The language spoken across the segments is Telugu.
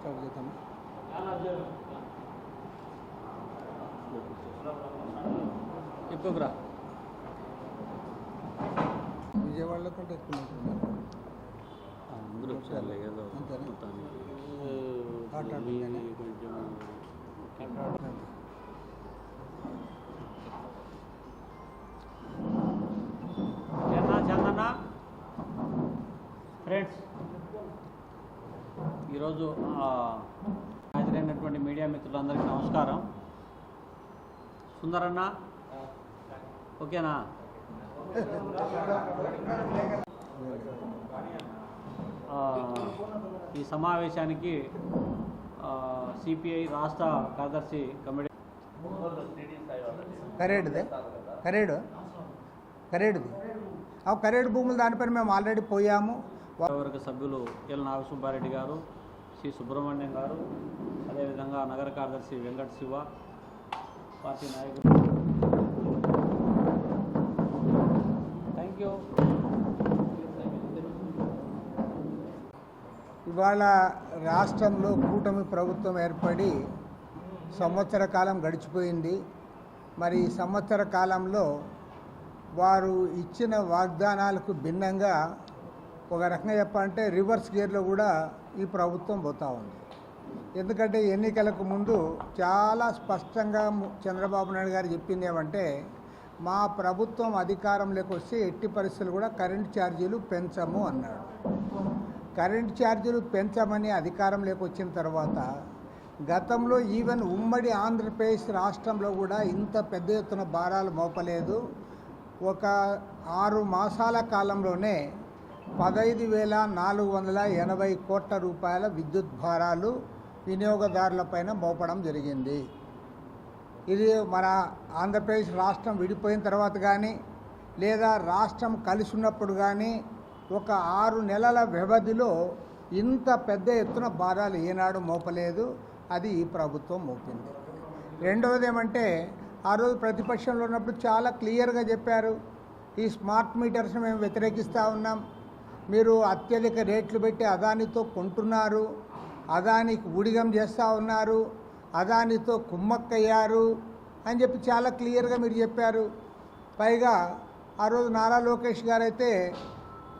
స్టార్ట్ చేద్దాం చెప్పుకురా విజయవాడలో కంటే ఎక్కువ అందరూ వచ్చారు ఏదో అంతేనా? మొత్తానికి ఈరోజు హాజరైనటువంటి మీడియా మిత్రులందరికీ నమస్కారం. సుందరన్న? ఓకేనా? ఈ సమావేశానికి సిపిఐ రాష్ట్ర కార్యదర్శి కమిటీ కరేడుదే? కరేడు? కరేడుది? ఆ కరేడు భూములు దానిపైన మేము ఆల్రెడీ పోయాము. వర్గ సభ్యులు ఎల్ నాగసుబ్బారెడ్డి గారు శ్రీ సుబ్రహ్మణ్యం గారు అదేవిధంగా నగర కార్యదర్శి వెంకట శివ పార్టీ నాయకులు. థ్యాంక్ యూ ఇవాళ రాష్ట్రంలో కూటమి ప్రభుత్వం ఏర్పడి సంవత్సర కాలం గడిచిపోయింది. మరి సంవత్సర కాలంలో వారు ఇచ్చిన వాగ్దానాలకు భిన్నంగా ఒక రకంగా చెప్పాలంటే రివర్స్ గేర్లో కూడా ఈ ప్రభుత్వం పోతూ ఉంది. ఎందుకంటే ఎన్నికలకు ముందు చాలా స్పష్టంగా చంద్రబాబు నాయుడు గారు చెప్పింది ఏమంటే మా ప్రభుత్వం అధికారంలోకి వస్తే ఎట్టి పరిస్థితులు కూడా కరెంట్ ఛార్జీలు పెంచము అన్నాడు. కరెంట్ ఛార్జీలు పెంచమని అధికారంలోకి వచ్చిన తర్వాత గతంలో ఈవెన్ ఉమ్మడి ఆంధ్రప్రదేశ్ రాష్ట్రంలో కూడా ఇంత పెద్ద ఎత్తున భారాలు మోపలేదు. ఒక ఆరు మాసాల కాలంలోనే పదహైదు వేల నాలుగు వందల ఎనభై కోట్ల రూపాయల విద్యుత్ భారాలు వినియోగదారులపైన మోపడం జరిగింది. ఇది మన ఆంధ్రప్రదేశ్ రాష్ట్రం విడిపోయిన తర్వాత కానీ లేదా రాష్ట్రం కలిసి ఉన్నప్పుడు కానీ ఒక ఆరు నెలల వ్యవధిలో ఇంత పెద్ద ఎత్తున భారాలు ఏనాడు మోపలేదు. అది ఈ ప్రభుత్వం మోపింది. రెండవది ఏమంటే ఆ రోజు ప్రతిపక్షంలో ఉన్నప్పుడు చాలా క్లియర్గా చెప్పారు. ఈ స్మార్ట్ మీటర్స్ మేము వ్యతిరేకిస్తూ ఉన్నాం. మీరు అత్యధిక రేట్లు పెట్టి అదానితో కొంటున్నారు అదానికి ఊడిగం చేస్తూ ఉన్నారు అదానితో కుమ్మక్కయ్యారు అని చెప్పి చాలా క్లియర్గా మీరు చెప్పారు. పైగా ఆ రోజు నారా లోకేష్ గారు అయితే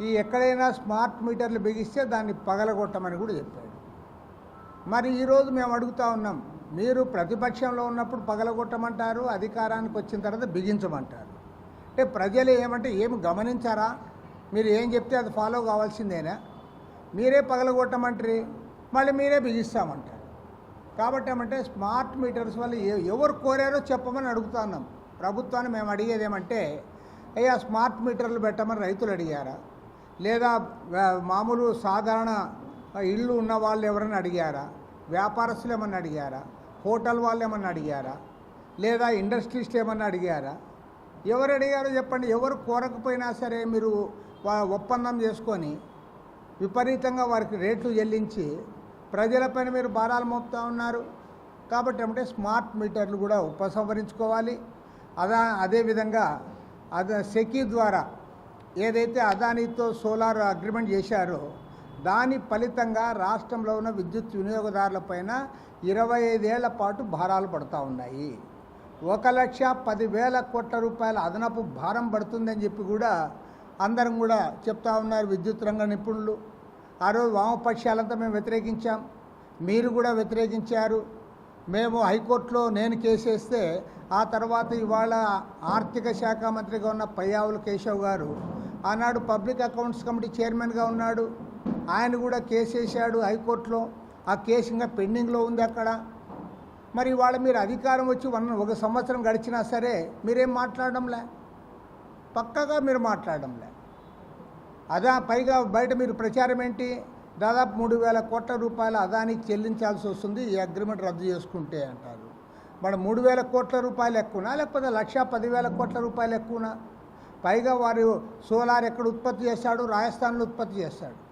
ఈ ఎక్కడైనా స్మార్ట్ మీటర్లు బిగిస్తే దాన్ని పగలగొట్టమని కూడా చెప్పాడు. మరి ఈరోజు మేము అడుగుతా ఉన్నాం మీరు ప్రతిపక్షంలో ఉన్నప్పుడు పగలగొట్టమంటారు అధికారానికి వచ్చిన తర్వాత బిగించమంటారు. అంటే ప్రజలు ఏమంటే ఏమి గమనించారా? మీరు ఏం చెప్తే అది ఫాలో కావాల్సిందేనా? మీరే పగలగొట్టమంటారు? మళ్ళీ మీరే బిగిస్తామంటారు. కాబట్టి ఏమంటే స్మార్ట్ మీటర్స్ వల్ల ఎవరు కోరారో చెప్పమని అడుగుతున్నాం. ప్రభుత్వాన్ని మేము అడిగేది ఏమంటే అయ్యా స్మార్ట్ మీటర్లు పెట్టమని రైతులు అడిగారా? లేదా మామూలు సాధారణ ఇళ్ళు ఉన్న వాళ్ళు ఎవరైనా అడిగారా? వ్యాపారస్తులు ఏమన్నా అడిగారా? హోటల్ వాళ్ళు ఏమన్నా అడిగారా? లేదా ఇండస్ట్రీస్ట్ ఏమన్నా అడిగారా? ఎవరు అడిగారో చెప్పండి. ఎవరు కోరకపోయినా సరే మీరు ఒప్పందం చేసుకొని విపరీతంగా వారికి రేట్లు చెల్లించి ప్రజలపైన మీరు భారాలు మోపుతా ఉన్నారు. కాబట్టి ఏమంటే స్మార్ట్ మీటర్లు కూడా ఉపసంహరించుకోవాలి. అదా అదేవిధంగా అద సెకీ ద్వారా ఏదైతే అదానితో సోలార్ అగ్రిమెంట్ చేశారో దాని ఫలితంగా రాష్ట్రంలో ఉన్న విద్యుత్ వినియోగదారులపైన ఇరవై ఐదేళ్ళ పాటు భారాలు పడుతూ ఉన్నాయి. ఒక లక్ష పదివేల కోట్ల రూపాయల అదనపు భారం పడుతుందని చెప్పి కూడా అందరం కూడా చెప్తా ఉన్నారు విద్యుత్ రంగ నిపుణులు. ఆ రోజు వామపక్షాలంతా మేము వ్యతిరేకించాం. మీరు కూడా వ్యతిరేకించారు. మేము హైకోర్టులో నేను కేసేస్తే ఆ తర్వాత ఇవాళ ఆర్థిక శాఖ మంత్రిగా ఉన్న పయ్యావుల కేశవ్ గారు ఆనాడు పబ్లిక్ అకౌంట్స్ కమిటీ చైర్మన్గా ఉన్నాడు. ఆయన కూడా కేసు వేశాడు హైకోర్టులో. ఆ కేసు ఇంకా పెండింగ్లో ఉంది అక్కడ. మరి వాళ్ళ మీరు అధికారం వచ్చి వన్ ఒక సంవత్సరం గడిచినా సరే మీరేం మాట్లాడడంలే? పక్కగా మీరు మాట్లాడడంలే. అదా పైగా బయట మీరు ప్రచారం ఏంటి? దాదాపు మూడు వేల కోట్ల రూపాయలు అదానికి చెల్లించాల్సి వస్తుంది ఈ అగ్రిమెంట్ రద్దు చేసుకుంటే అంటారు. మన మూడు వేల కోట్ల రూపాయలు ఎక్కువనా? లేకపోతే లక్ష పదివేల కోట్ల రూపాయలు ఎక్కువనా? పైగా వారు సోలార్ ఎక్కడ ఉత్పత్తి చేస్తాడు రాజస్థాన్లో ఉత్పత్తి చేస్తాడు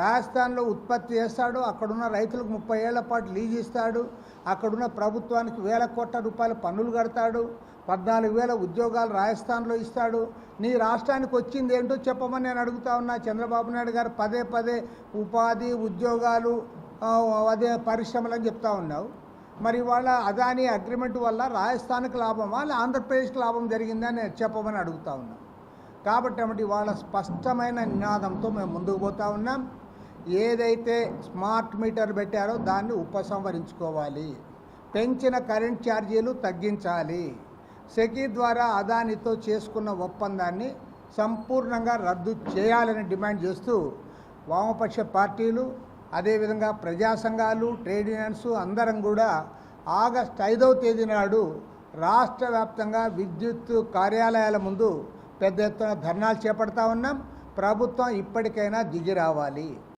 రాజస్థాన్లో ఉత్పత్తి చేస్తాడు అక్కడున్న రైతులకు ముప్పై ఏళ్ళ పాటు లీజ్ ఇస్తాడు అక్కడున్న ప్రభుత్వానికి వేల కోట్ల రూపాయల పన్నులు కడతాడు పద్నాలుగు వేల ఉద్యోగాలు రాజస్థాన్లో ఇస్తాడు. నీ రాష్ట్రానికి వచ్చింది ఏంటో చెప్పమని నేను అడుగుతా ఉన్నా. చంద్రబాబు నాయుడు గారు పదే పదే ఉపాధి ఉద్యోగాలు అదే పరిశ్రమలు అని చెప్తా ఉన్నావు. మరి వాళ్ళ అదాని అగ్రిమెంట్ వల్ల రాజస్థాన్కి లాభమా లేదా ఆంధ్రప్రదేశ్కి లాభం జరిగిందని చెప్పమని అడుగుతా ఉన్నాను కాబట్టి ఏమిటి? వాళ్ళ స్పష్టమైన నినాదంతో మేము ముందుకు పోతా ఉన్నాం. ఏదైతే స్మార్ట్ మీటర్ పెట్టారో దాన్ని ఉపసంహరించుకోవాలి. పెంచిన కరెంట్ ఛార్జీలు తగ్గించాలి. సెకీ ద్వారా అదానితో చేసుకున్న ఒప్పందాన్ని సంపూర్ణంగా రద్దు చేయాలని డిమాండ్ చేస్తూ వామపక్ష పార్టీలు అదేవిధంగా ప్రజా సంఘాలు ట్రేడ్ యూనియన్స్ అందరం కూడా ఆగస్ట్ ఐదవ తేదీ నాడు రాష్ట్ర వ్యాప్తంగా విద్యుత్ కార్యాలయాల ముందు పెద్ద ఎత్తున ధర్నాలు చేపడతా ఉన్నాం. ప్రభుత్వం ఇప్పటికైనా దిగి రావాలి.